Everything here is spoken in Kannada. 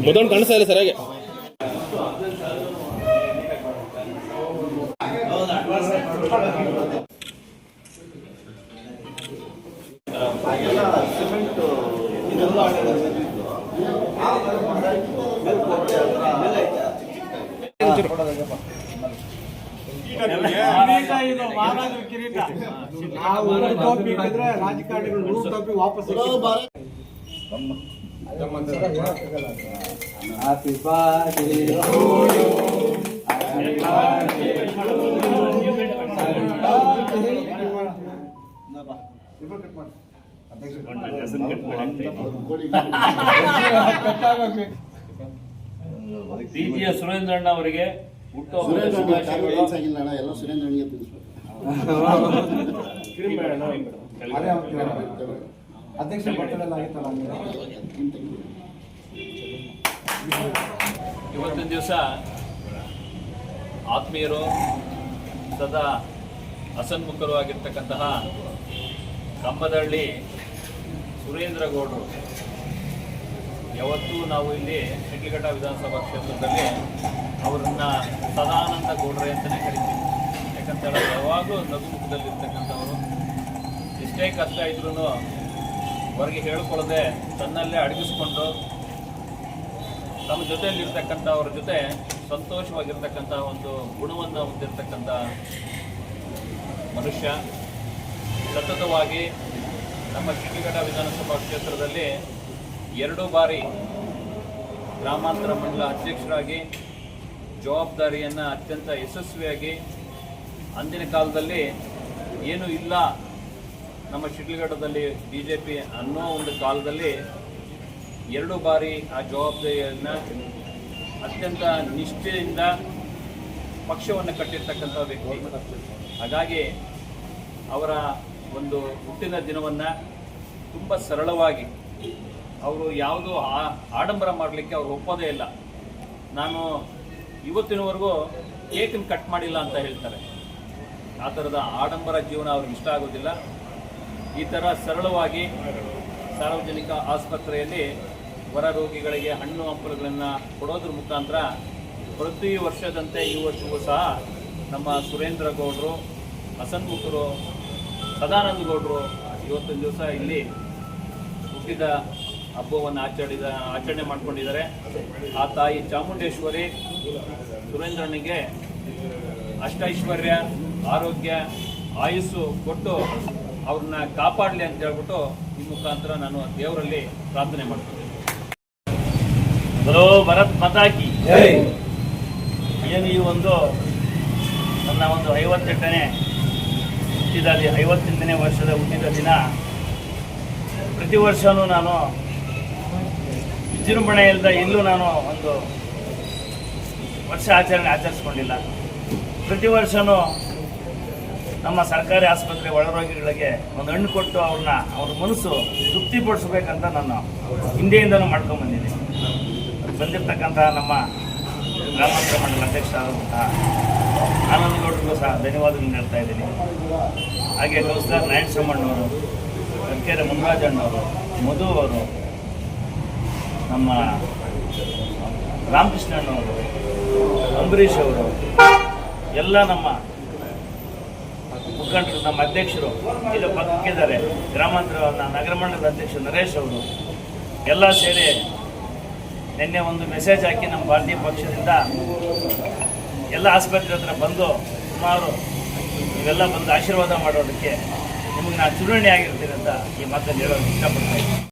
ಮೊದಲು ಕಾಣಿಸ್ತಾ ಇಲ್ಲ ಸರಿಯಾಗಿ ಇಟ್ಟಿದ್ರೆ ರಾಜಕಾರಣಿಗಳು ತಪ್ಪಿ ವಾಪಸ್ ಸುರೇಂದ್ರಣ್ಣ ಅವರಿಗೆ ಅಧ್ಯಕ್ಷ. ಇವತ್ತಿನ ದಿವಸ ಆತ್ಮೀಯರು ಸದಾ ಹಸನ್ಮುಖರು ಆಗಿರ್ತಕ್ಕಂತಹ ಕಂಬದಹಳ್ಳಿ ಸುರೇಂದ್ರ ಗೌಡರು ಯಾವತ್ತೂ ನಾವು ಇಲ್ಲಿ ಶಿಡ್ಲಿಘಟ್ಟ ವಿಧಾನಸಭಾ ಕ್ಷೇತ್ರದಲ್ಲಿ ಅವರನ್ನ ಸದಾನಂದ ಗೌಡ್ರೆ ಅಂತಲೇ ಕರಿತೀವಿ. ಯಾಕಂತ ಹೇಳಿದ್ರೆ ಯಾವಾಗಲೂ ನಗುಮುಖದಲ್ಲಿರ್ತಕ್ಕಂಥವರು. ಎಷ್ಟೇ ಕಷ್ಟ ಇದ್ರೂ ಹೊರಗೆ ಹೇಳ್ಕೊಳ್ಳದೆ ತನ್ನಲ್ಲೇ ಅಡಗಿಸ್ಕೊಂಡು ತಮ್ಮ ಜೊತೆಯಲ್ಲಿರ್ತಕ್ಕಂಥವ್ರ ಜೊತೆ ಸಂತೋಷವಾಗಿರ್ತಕ್ಕಂಥ ಒಂದು ಗುಣವನ್ನು ಹೊಂದಿರತಕ್ಕಂಥ ಮನುಷ್ಯ. ಸತತವಾಗಿ ನಮ್ಮ ಶಿಡ್ಲಿಘಟ್ಟ ವಿಧಾನಸಭಾ ಕ್ಷೇತ್ರದಲ್ಲಿ ಎರಡು ಬಾರಿ ಗ್ರಾಮಾಂತರ ಮಂಡಲ ಅಧ್ಯಕ್ಷರಾಗಿ, ಜವಾಬ್ದಾರಿಯನ್ನು ಅತ್ಯಂತ ಯಶಸ್ವಿಯಾಗಿ ಅಂದಿನ ಕಾಲದಲ್ಲಿ ಏನೂ ಇಲ್ಲ ನಮ್ಮ ಶಿಡ್ಲಘಟ್ಟದಲ್ಲಿ ಬಿ ಜೆ ಪಿ ಅನ್ನೋ ಒಂದು ಕಾಲದಲ್ಲಿ ಎರಡು ಬಾರಿ ಆ ಜವಾಬ್ದಾರಿಯನ್ನು ಅತ್ಯಂತ ನಿಷ್ಠೆಯಿಂದ ಪಕ್ಷವನ್ನು ಕಟ್ಟಿರ್ತಕ್ಕಂಥ ವ್ಯಕ್ತಿ. ಹಾಗಾಗಿ ಅವರ ಒಂದು ಹುಟ್ಟಿನ ದಿನವನ್ನು ತುಂಬ ಸರಳವಾಗಿ ಅವರು ಯಾವುದೂ ಆಡಂಬರ ಮಾಡಲಿಕ್ಕೆ ಅವ್ರು ಒಪ್ಪೋದೇ ಇಲ್ಲ. ನಾನು ಇವತ್ತಿನವರೆಗೂ ಕೇಕನ್ನು ಕಟ್ ಮಾಡಿಲ್ಲ ಅಂತ ಹೇಳ್ತಾರೆ. ಆ ಥರದ ಆಡಂಬರ ಜೀವನ ಅವ್ರಿಗೆ ಇಷ್ಟ ಆಗೋದಿಲ್ಲ. ಈ ಥರ ಸರಳವಾಗಿ ಸಾರ್ವಜನಿಕ ಆಸ್ಪತ್ರೆಯಲ್ಲಿ ಹೊರ ರೋಗಿಗಳಿಗೆ ಹಣ್ಣು ಹಂಪಲುಗಳನ್ನು ಕೊಡೋದ್ರ ಮುಖಾಂತರ ಪ್ರತಿ ವರ್ಷದಂತೆ ಈ ವರ್ಷವೂ ಸಹ ನಮ್ಮ ಸುರೇಂದ್ರ ಗೌಡರು ಹಸನ್ಮುಖರು ಸದಾನಂದ ಗೌಡರು ಇವತ್ತಿನ ದಿವಸ ಇಲ್ಲಿ ಹುಟ್ಟಿದ ಹಬ್ಬವನ್ನು ಆಚರಿದ ಆಚರಣೆ ಮಾಡ್ಕೊಂಡಿದ್ದಾರೆ. ಆ ತಾಯಿ ಚಾಮುಂಡೇಶ್ವರಿ ಸುರೇಂದ್ರನಿಗೆ ಅಷ್ಟೈಶ್ವರ್ಯ ಆರೋಗ್ಯ ಆಯುಸ್ಸು ಕೊಟ್ಟು ಅವ್ರನ್ನ ಕಾಪಾಡಲಿ ಅಂತ ಹೇಳ್ಬಿಟ್ಟು ಈ ಮುಖಾಂತರ ನಾನು ದೇವರಲ್ಲಿ ಪ್ರಾರ್ಥನೆ ಮಾಡ್ತೀನಿ. ಬರೋ ಭರತ್ ಮತಾಕಿ. ಏನು ಈ ಒಂದು ನನ್ನ ಒಂದು ಐವತ್ತೆಂಟನೇ ಹುಟ್ಟಿದ ಐವತ್ತೆಂಟನೇ ವರ್ಷದ ಹುಟ್ಟಿದ ದಿನ. ಪ್ರತಿ ವರ್ಷವೂ ನಾನು ವಿಜೃಂಭಣೆ ಎಲ್ಲೂ ನಾನು ಒಂದು ವರ್ಷ ಆಚರಣೆ ಆಚರಿಸ್ಕೊಂಡಿಲ್ಲ. ಪ್ರತಿ ವರ್ಷವೂ ನಮ್ಮ ಸರ್ಕಾರಿ ಆಸ್ಪತ್ರೆ ಒಳರೋಗಿಗಳಿಗೆ ಒಂದು ಹಣ್ಣು ಕೊಟ್ಟು ಅವ್ರನ್ನ, ಅವ್ರ ಮನಸ್ಸು ತೃಪ್ತಿಪಡಿಸ್ಬೇಕಂತ ನಾನು ಹಿಂದೆಯಿಂದನೂ ಮಾಡ್ಕೊಂಡ್ಬಂದಿದ್ದೀನಿ ಬಂದಿರ್ತಕ್ಕಂತಹ ನಮ್ಮ ಗ್ರಾಮಾಂತರ ಮಂಡಲ ಅಧ್ಯಕ್ಷರಾದಂತಹ ಆನಂದಗೌಡರಿಗೂ ಸಹ ಧನ್ಯವಾದಗಳನ್ನು ಹೇಳ್ತಾ ಇದ್ದೀನಿ. ಹಾಗೆ ಕೌನ್ಸಿಲರ್ ನಾರಾಯಣ ಸೋಮಣ್ಣವರು ಕರ್ಕೆರೆ ಮುನ್ರಾಜಣ್ಣವರು, ಮಧು ಅವರು ನಮ್ಮ ರಾಮಕೃಷ್ಣನವರು, ಅಂಬರೀಷ್ ಅವರು, ಎಲ್ಲ ನಮ್ಮ ಮುಖಂಡರು, ನಮ್ಮ ಅಧ್ಯಕ್ಷರು ಇಲ್ಲಿ ಪಕ್ಕಿದ್ದಾರೆ. ಗ್ರಾಮಾಂತರ ನಗರ ಮಂಡಲದ ಅಧ್ಯಕ್ಷರು ನರೇಶ್ ಅವರು. ಎಲ್ಲ ಸೇರಿ ನಿನ್ನೆ ಒಂದು ಮೆಸೇಜ್ ಹಾಕಿ ನಮ್ಮ ಭಾರತೀಯ ಪಕ್ಷದಿಂದ ಎಲ್ಲ ಆಸ್ಪತ್ರೆ ಹತ್ರ ಬಂದು ಸುಮಾರು ಇವೆಲ್ಲ ಬಂದು ಆಶೀರ್ವಾದ ಮಾಡೋದಕ್ಕೆ ನಿಮಗೆ ನಾನು ಚುನಾವಣೆ ಆಗಿರ್ತೀನಿ ಅಂತ ಈ ಮಾತನ್ನು ಹೇಳೋದು ಇಷ್ಟಪಡ್ತಾ ಇದ್ದೀನಿ